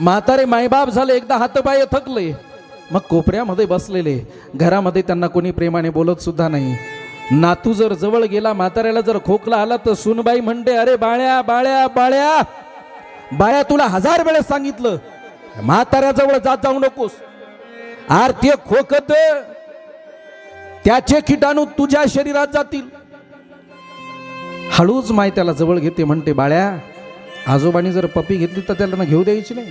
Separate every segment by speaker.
Speaker 1: म्हातारे मायबाप झाले एकदा हातपाय थकले. मग कोपऱ्यामध्ये बसलेले. घरामध्ये त्यांना कोणी प्रेमाने बोलत सुद्धा नाही. नातू जर जवळ गेला म्हाताऱ्याला जर खोकला आला तर सुनबाई म्हणते अरे बाळ्या बाळ्या बाळ्या बाळ्या तुला हजार वेळेस सांगितलं म्हाताऱ्याजवळ जात जाऊ नकोस. आरतीय खोकत त्याचे किटाणू तुझ्या शरीरात जातील. हळूच माय त्याला जवळ घेते म्हणते बाळ्या आजोबांनी जर पपी घेतली तर त्याला घेऊ द्यायची नाही.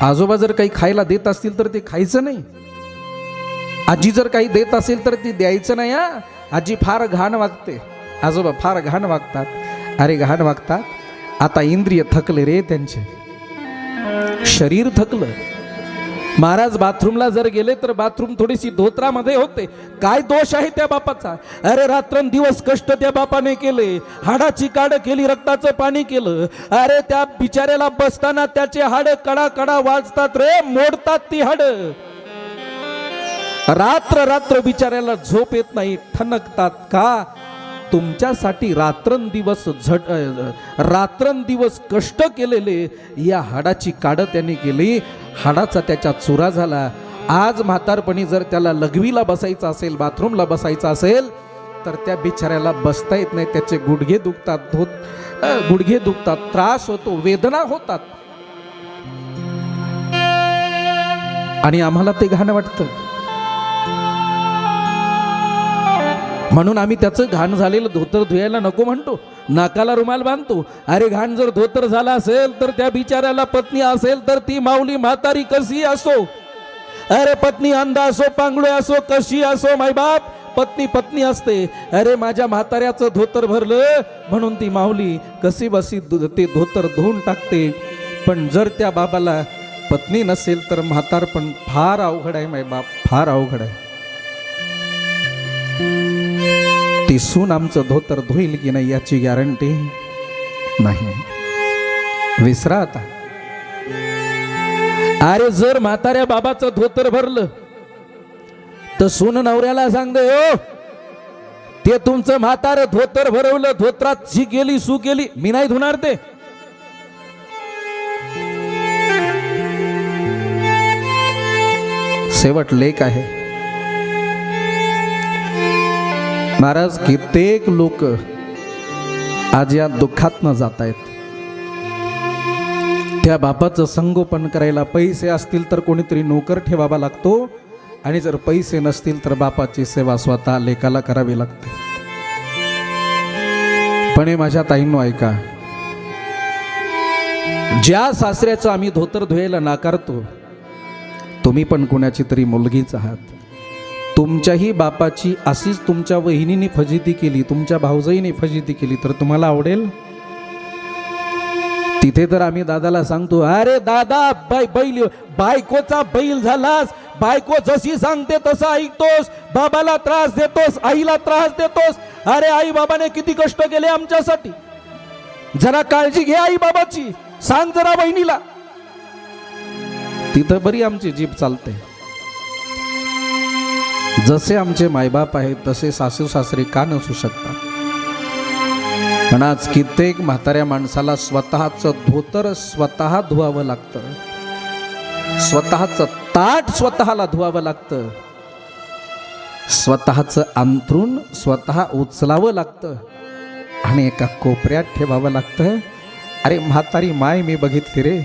Speaker 1: आजोबा जर काही खायला देत असतील तर ते खायचं नाही. आजी जर काही देत असेल तर ती द्यायचं नाही हा. आजी फार घाण वागते. आजोबा फार घाण वागतात. अरे घाण वागतात. आता इंद्रिय थकले रे त्यांचे. शरीर थकलं. महाराज बाथरूमला जर गेले तर बाथरूम थोडीशी धोत्रामध्ये होते. काय दोष आहे त्या बापाचा? अरे रात्रंदिवस कष्ट त्या बापाने केले. हाडाची काड केली रक्ताचं पाणी केलं. अरे त्या बिचाऱ्याला बसताना त्याचे हाड कडा कडा वाजतात रे मोडतात ती हाड. रात्र रात्र बिचाऱ्याला झोप येत नाही ठणकतात का? तुमच्यासाठी रात्रंदिवस झट रात्रंदिवस कष्ट केलेले या हाडाची काड त्याने केली. हाडाचा त्याच्या चुरा झाला. आज म्हातारपणी जर त्याला लघवीला बसायचं असेल बाथरूमला बसायचं असेल तर त्या बिचाऱ्याला बसता येत नाही. त्याचे गुडघे दुखतात धोत गुडघे दुखतात त्रास होतो वेदना होतात. आणि आम्हाला ते घाण वाटतं. म्हणून आम्ही त्याचं घाण झालेलं धोतर धुयायला नको म्हणतो. नाकाला रुमाल बांधतो. अरे घाण जर धोतर झाला असेल तर त्या बिचाऱ्याला पत्नी असेल तर ती माऊली म्हातारी कशी असो? अरे पत्नी अंधा असो पांगळे असो कशी असो मायबाप पत्नी पत्नी असते. अरे माझ्या म्हाताऱ्याचं धोतर भरलं म्हणून ती माऊली कशी बसी ते धोतर धुवून टाकते. पण जर त्या बाबाला पत्नी नसेल तर म्हातार पण फार अवघड आहे मायबाप फार अवघड आहे. ती सून आमचं धोतर धुईल की नाही याची गॅरंटी नाही. विसरा आता. अरे जर म्हाताऱ्या बाबाचं धोतर भरलं तर सून नवऱ्याला सांगते हो ते तुमचं म्हातार धोतर भरवलं धोत्रात जी गेली सू गेली मी नाही धुणार ते. शेवट लेख आहे. महाराज कित्येक लोक आज या दुःखातनं जात आहेत त्या बापाचं संगोपन करायला पैसे असतील तर कोणीतरी नोकर ठेवावा लागतो आणि जर पैसे नसतील तर बापाची सेवा स्वतः लेकाला करावी लागते. पण हे माझ्या ताईंनो ऐका. ज्या सासऱ्याचं आम्ही धोतर धुयला नाकारतो तुम्ही पण कोणाची तरी मुलगीच आहात. तुमच्याही बापाची अशीच तुमच्या वहिनीने फजिती केली तुमच्या भाऊजाईने फजिती केली तर तुम्हाला आवडेल? तिथे तर आम्ही दादाला सांगतो अरे दादा बाय बैल बायकोचा बैल झालास. बायको जशी सांगते तसं ऐकतोस. बाबाला त्रास देतोस आईला त्रास देतोस. अरे आई बाबाने किती कष्ट केले आमच्यासाठी. जरा काळजी घे आई बाबाची. सांग जरा बहिणीला तिथं बरी आमची जीभ चालते. जसे आमचे मायबाप आहेत तसे सासू सासरे का नसू शकतात? पण आज कित्येक म्हाताऱ्या माणसाला स्वतःचं धोतर स्वतः धुवावं लागतं. स्वतःचं ताट स्वतःला धुवावं लागतं. स्वतःचं अंथरूण स्वतः उचलावं लागतं. आणि एका कोपऱ्यात ठेवावं लागतं. अरे म्हातारी माय मी बघितली रे.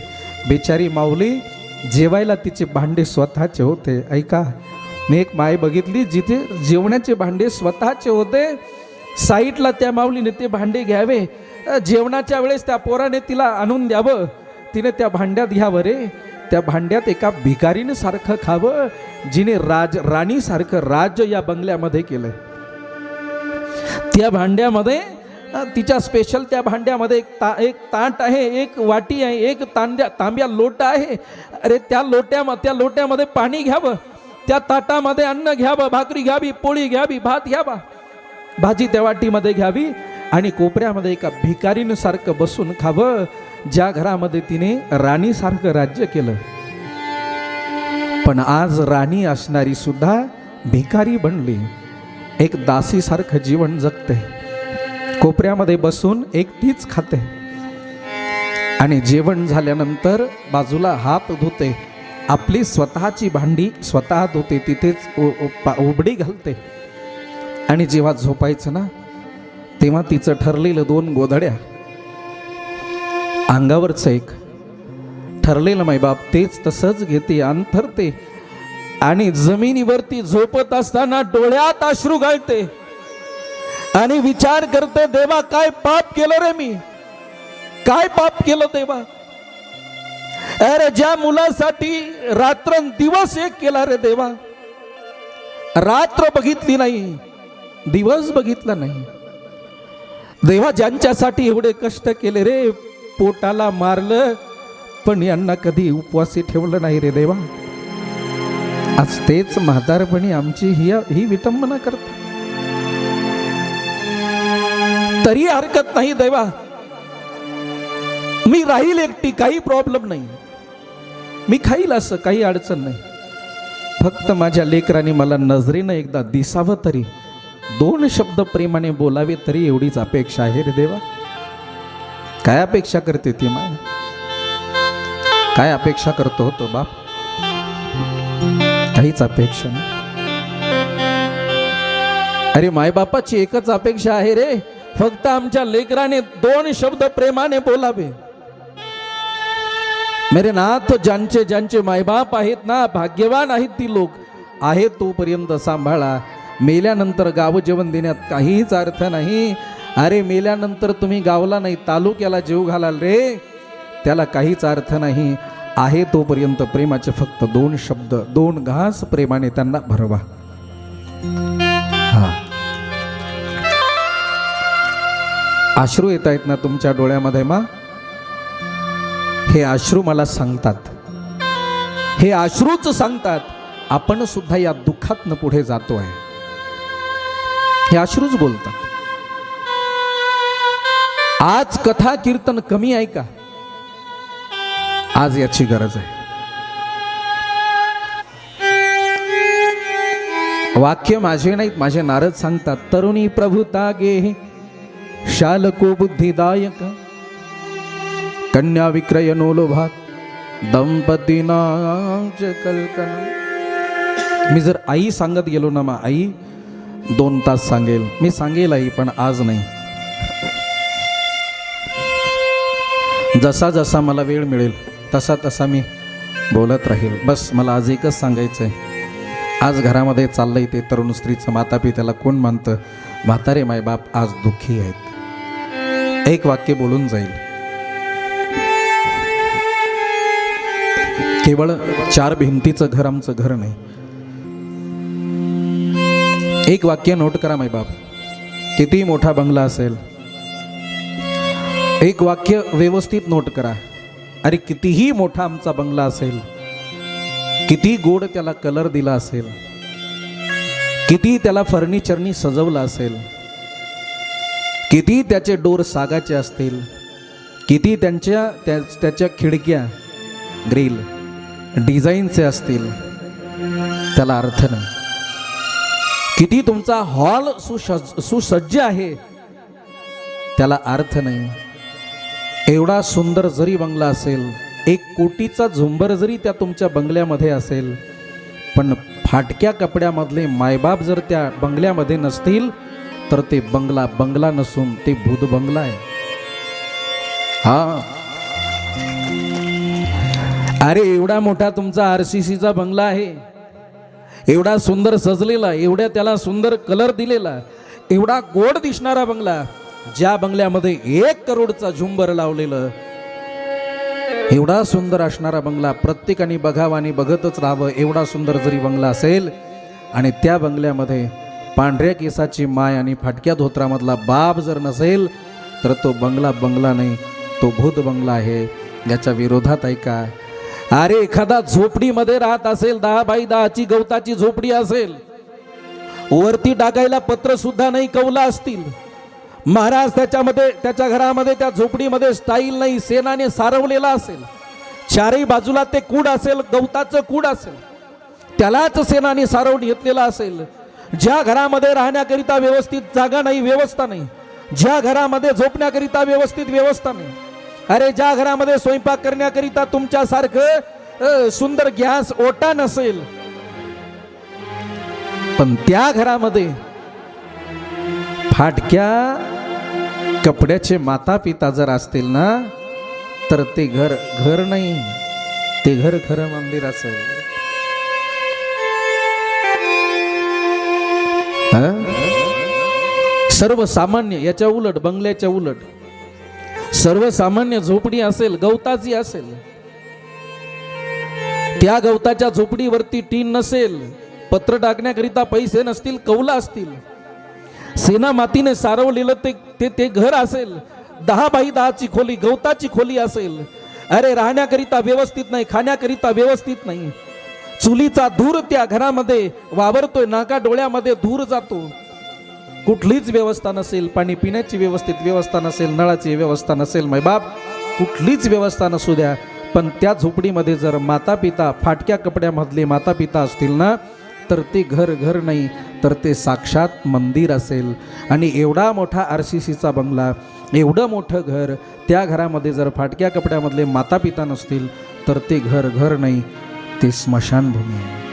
Speaker 1: बिचारी माऊली जेवायला तिचे भांडे स्वतःचे होते ऐका. मी एक माय बघितली जिथे जेवणाचे भांडे स्वतःचे होते साईटला त्या माऊलीने ते भांडे घ्यावे. जेवणाच्या वेळेस त्या पोराने तिला आणून द्यावं. तिने त्या भांड्यात घ्यावं रे. त्या भांड्यात एका भिकारीने सारखं खावं जिने राज राणीसारखं राज्य या बंगल्यामध्ये केलंय. त्या भांड्यामध्ये तिच्या स्पेशल त्या भांड्यामध्ये एक ता एक ताट आहे एक वाटी आहे एक तांड्या तांब्या लोटा आहे. अरे त्या लोट्या त्या लोट्यामध्ये पाणी घ्यावं. त्या ताटामध्ये अन्न घ्यावं भाकरी घ्यावी पोळी घ्यावी भात घ्यावा. भाजी त्या वाटीमध्ये घ्यावी आणि कोपऱ्यामध्ये एका भिकारीसारखं बसून खावं ज्या घरामध्ये तिने राणीसारखं राज्य केलं. पण आज राणी असणारी सुद्धा भिकारी बनली. एक दासीसारखं जीवन जगते. कोपऱ्यामध्ये बसून एकटीच खाते. आणि जेवण झाल्यानंतर बाजूला हात धुते. आपली स्वतःची भांडी स्वतः धुते तिथेच उबडी घालते. आणि जेव्हा झोपायचं ना तेव्हा तिचं ठरलेलं दोन गोधड्या. अंगावरचं एक. ठरलेलं मायबाप तेच तसंच घेते अंथरते आणि जमिनीवरती झोपत असताना डोळ्यात अश्रू घालते आणि विचार करते देवा काय पाप केलं रे मी? काय पाप केलं देवा? अरे ज्या मुलासाठी रात्र दिवस एक केला रे देवा रात्र बघितली नाही दिवस बघितला नाही. देवा ज्यांच्यासाठी एवढे कष्ट केले रे पोटाला मारलं पण यांना कधी उपवासी ठेवलं नाही रे देवा. आज तेच म्हातारपणी आमची ही ही विटंबना करत. तरी हरकत नाही देवा. मी राहील एकटी काही प्रॉब्लेम नाही. मी खाईल असं काही अडचण नाही. फक्त माझ्या लेकराने मला नजरेनं एकदा दिसावं तरी दोन शब्द प्रेमाने बोलावे तरी एवढीच अपेक्षा आहे रे देवा. काय अपेक्षा करते ती माय? काय अपेक्षा करतो होतो बाप? काहीच अपेक्षा नाही. अरे मायबापाची एकच अपेक्षा आहे रे फक्त आमच्या लेकराने दोन शब्द प्रेमाने बोलावे. मेरे नाथ ज्यांचे ज्यांचे मायबाप आहेत ना भाग्यवान आहेत ती लोक. आहेत तोपर्यंत सांभाळा. मेल्यानंतर गाव जेवण देण्यात काहीच अर्थ नाही. अरे मेल्यानंतर तुम्ही गावला नाही तालुक्याला जीव घालाल रे. त्याला काहीच अर्थ नाही. आहे तोपर्यंत प्रेमाचे फक्त दोन शब्द दोन घास प्रेमाने त्यांना भरवा. हा. अश्रू येत आहेत ना तुमच्या डोळ्यामध्ये मा? हे अश्रू मला सांगतात. हे अश्रूच सांगतात. आपण सुद्धा या दुःखातनं पुढे जातो आहे हे अश्रूच बोलतात. आज कथा कीर्तन कमी आहे का? आज याची गरज आहे. वाक्य माझे नाहीत माझे नारद सांगतात तरुणी प्रभुता गे शालको बुद्धिदायक कन्या विक्रय नोलोभात दंपतीना कल्पना मी जर आई सांगत गेलो ना मग आई दोन तास सांगेल. मी सांगेल आई पण आज नाही. जसा जसा मला वेळ मिळेल तसा तसा मी बोलत राहील. बस मला आज एकच सांगायचं आहे आज घरामध्ये चाललंय ते तरुण स्त्रीचं. माता पित्याला कोण मानतं? म्हातारे मायबाप आज दुःखी आहेत. एक वाक्य बोलून जाईल. केवळ चार भिंतीचं घर आमचं घर नाही. एक वाक्य नोट करा माय बाप. किती मोठा बंगला असेल. एक वाक्य व्यवस्थित नोट करा. अरे कितीही मोठा आमचा बंगला असेल. किती गोड त्याला कलर दिला असेल. किती त्याला फर्निचरनी सजवलं असेल. किती त्याचे डोर सागाचे असतील. किती त्यांच्या त्या त्याच्या खिडक्या ग्रिल. डिझाईनचे असतील त्याला अर्थ नाही. किती तुमचा हॉल सुसज्ज सुसज्ज आहे त्याला अर्थ नाही. एवढा सुंदर जरी बंगला असेल एक कोटीचा झुंबर जरी त्या तुमच्या बंगल्यामध्ये असेल पण फाटक्या कपड्यामधले मायबाप जर त्या बंगल्यामध्ये नसतील तर ते बंगला बंगला नसून ते भूत बंगला आहे. हा अरे एवढा मोठा तुमचा आर सी सीचा बंगला आहे. एवढा सुंदर सजलेला एवढ्या त्याला सुंदर कलर दिलेला एवढा गोड दिसणारा बंगला ज्या बंगल्यामध्ये एक करोडचा झुंबर लावलेलं. एवढा सुंदर असणारा बंगला प्रत्येकाने बघावा आणि बघतच राहावं एवढा सुंदर जरी बंगला असेल आणि त्या बंगल्यामध्ये पांढऱ्या केसाची माय आणि फाटक्या धोत्रामधला बाप जर नसेल तर तो बंगला बंगला नाही तो भूत बंगला आहे. याच्या विरोधात ऐका अरे एखादा झोपडीमध्ये राहत असेल दहा बाई दहाची गवताची झोपडी असेल वरती टाकायला पत्र सुद्धा नाही कवला असतील. महाराज त्याच्यामध्ये त्याच्या घरामध्ये त्या झोपडीमध्ये स्टाईल नाही सेनाने सारवलेला असेल. चारही बाजूला ते कूड असेल गवताचं कूड असेल. त्यालाच सेनाने सारवून घेतलेला असेल. ज्या घरामध्ये राहण्याकरिता व्यवस्थित जागा नाही व्यवस्था नाही. ज्या घरामध्ये झोपण्याकरिता व्यवस्थित व्यवस्था नाही. अरे ज्या घरामध्ये स्वयंपाक करण्याकरिता तुमच्यासारखं सुंदर गॅस ओटा नसेल पण त्या घरामध्ये फाटक्या कपड्याचे माता पिता जर असतील ना तर ते घर घर नाही ते घर खरं मंदिर असेल. सर्वसामान्य याच्या उलट बंगल्याच्या उलट. सर्वसामान्य झोपडी असेल गवताची असेल त्या गवताच्या झोपडीवरती टीन नसेल पत्र टाकण्याकरिता पैसे नसतील कौला असतील सेना मातीने सारवलेलं ते ते ते घर असेल दहा बाई दहाची खोली गवताची खोली असेल अरे राहण्याकरिता व्यवस्थित नाही खाण्याकरिता व्यवस्थित नाही चुलीचा धूर त्या घरामध्ये वावरतोय नाका डोळ्यामध्ये धूर जातो. कुठलीच व्यवस्था नसेल पाणी पिण्याची व्यवस्थित व्यवस्था नसेल नळाची व्यवस्था नसेल मैबाप कुठलीच व्यवस्था नसू द्या. पण त्या झोपडीमध्ये जर माता पिता फाटक्या कपड्यामधले माता पिता असतील ना तर ते घर घर नाही तर ते साक्षात मंदिर असेल. आणि एवढा मोठा आर सी सीचा बंगला एवढं मोठं घर त्या घरामध्ये जर फाटक्या कपड्यामधले माता पिता नसतील तर ते घर घर नाही ते स्मशानभूमी आहे.